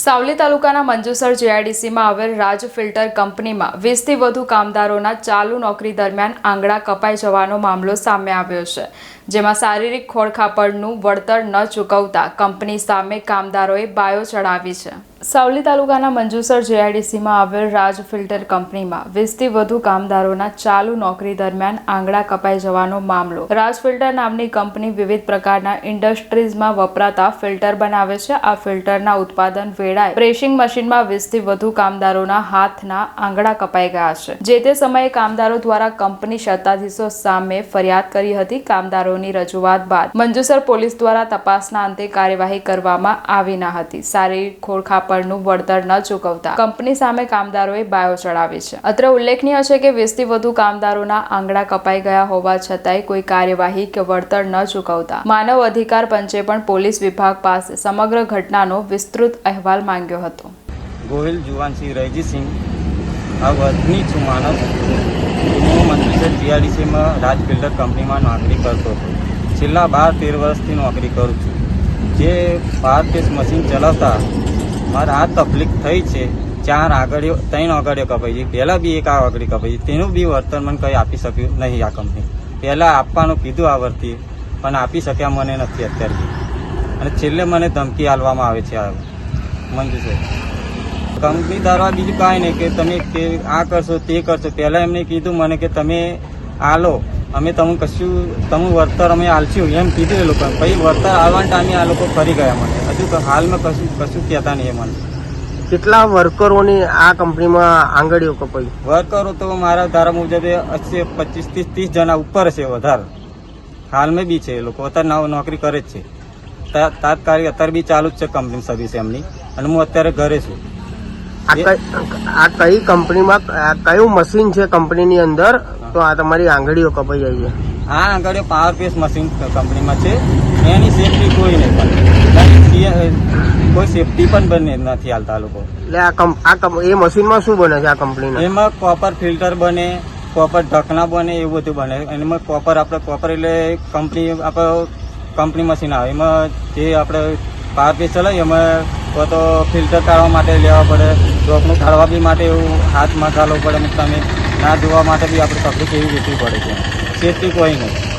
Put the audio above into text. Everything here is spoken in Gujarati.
સાવલી તાલુકાના મંજુસર જીઆઈડીસીમાં આવેલ રાજ ફિલ્ટર કંપનીમાં વીસથી વધુ કામદારોના ચાલુ નોકરી દરમિયાન આંગળા કપાઈ જવાનો મામલો સામે આવ્યો છે, જેમાં શારીરિક ખોળખાપડનું વળતર ન ચૂકવતા કંપની સામે કામદારોએ બાયો ચડાવી છે. સાવલી તાલુકાના મંજુસર જીઆઈડીસીમાં આવેલ રાજ ફિલ્ટર કંપનીમાં વીસથી વધુ કામદારોના ચાલુ નોકરી દરમિયાન આંગળા કપાઈ જવાનો મામલો. રાજ ફિલ્ટર નામની કંપની વિવિધ પ્રકારના ઇન્ડસ્ટ્રીઝમાં વપરાતા ફિલ્ટર બનાવે છે. આ ફિલ્ટરના ઉત્પાદન વેળાએ પ્રેશિંગ મશીનમાં વીસથી વધુ કામદારોના હાથના આંગળા કપાઈ ગયા છે. જે તે સમયે કામદારો દ્વારા કંપની સત્તાધીશો સામે ફરિયાદ કરી હતી. કામદારોની રજૂઆત બાદ મંજુસર પોલીસ દ્વારા તપાસના અંતે કાર્યવાહી કરવામાં આવી ન હતી. શારીરિક ખોળખાપડનું વળતર ન ચૂકવતા કંપની સામે કામદારોએ બાયો ચડાવી છે. અત્રે ઉલ્લેખનીય છે કે વીસથી વધુ કામદારોના આંગળા કપાઈ ગયા હોવા છતાંય કોઈ કાર્યવાહી કે વળતર ન ચૂકવતા. માનવ અધિકાર પંચે પણ પોલીસ વિભાગ પાસે સમગ્ર ઘટનાનો વિસ્તૃત અહેવાલ માંગ્યો હતો. ગોહિલ જુવાનસિંહ રૈજીસિંહ, આ વતની છું માનવ. હું મંત્રીસર જીઆરડીસીમાં રાજ કંપનીમાં નોકરી કરતો હતો. છેલ્લા બાર તેર વર્ષથી નોકરી કરું છું. જે બાર પેસ મશીન ચલાવતા મારે આ તકલીફ થઈ છે. ચાર આગળીઓ, ત્રણ આગળીઓ કપાઈ છે. પહેલાં બી એક આ આગળી કપાઈ છે. તેનું બી વળતર મને કંઈ આપી શક્યું નહીં આ કંપની. પહેલાં આપવાનું કીધું આ વર્તી પણ આપી શક્યા મને નથી અત્યારે અને છેલ્લે મને ધમકી આપવામાં આવે છે આ મંજુ છે કંપની દ્વારા બીજું કાંઈ નહીં કે તમે કે આ કરશો, તે કરશો. પહેલાં એમને કીધું મને કે તમે આલો અમે તમે કશું તમે વળતર અમે આલશું એમ કીધું એ લોકોને પછી વળતર આવવાના ટાઈમે આ લોકો ફરી ગયા મને. હજુ હાલમાં કશું કશું કહેતા નહીં એ મને. કેટલા વર્કરોની આ કંપનીમાં આંગળીઓ કપાઈ? વર્કરો તો મારા ધારા મુજબ હશે પચીસ ત્રીસ ત્રીસ જણા ઉપર છે વધારે. હાલમાં બી છે એ લોકો. અત્યારે નવ- નોકરી કરે જ છે. તા- તાત્કાલિક અત્યારે બી ચાલુ જ છે કંપની સર્વિસ એમની. અને હું અત્યારે ઘરે છું. આ કઈ કંપનીમાં કયું મશીન છે કંપનીની અંદર? તો આ તમારી આંગળીઓ કપાઈ જાય છે. આ આંગળીઓ પાવર પેસ મશીન કંપનીમાં છે. એની સેફટી કોઈ નહીં પણ. કોઈ સેફટી પણ બને નથી હાલતા લોકો. એટલે આ આ એ મશીનમાં શું બને છે આ કંપનીના? એમાં કોપર ફિલ્ટર બને કોપર ઢકણા બને એવું બધું બને. એમાં કોપર આપણે કોપર એટલે કંપની આપણે કંપની મશીન આવે. એમાં જે આપણે પાવર પેસ ચલાવીએ એમાં તો તો ફિલ્ટર કાઢવા માટે લેવા પડે. ડોકનું કાઢવા બી માટે એવું હાથમાં ચાલવું પડે. અને તમે ના ધોવા માટે બી આપણે તકલીફ એવી વેચવી પડે છે. સેફટી કોઈ નહીં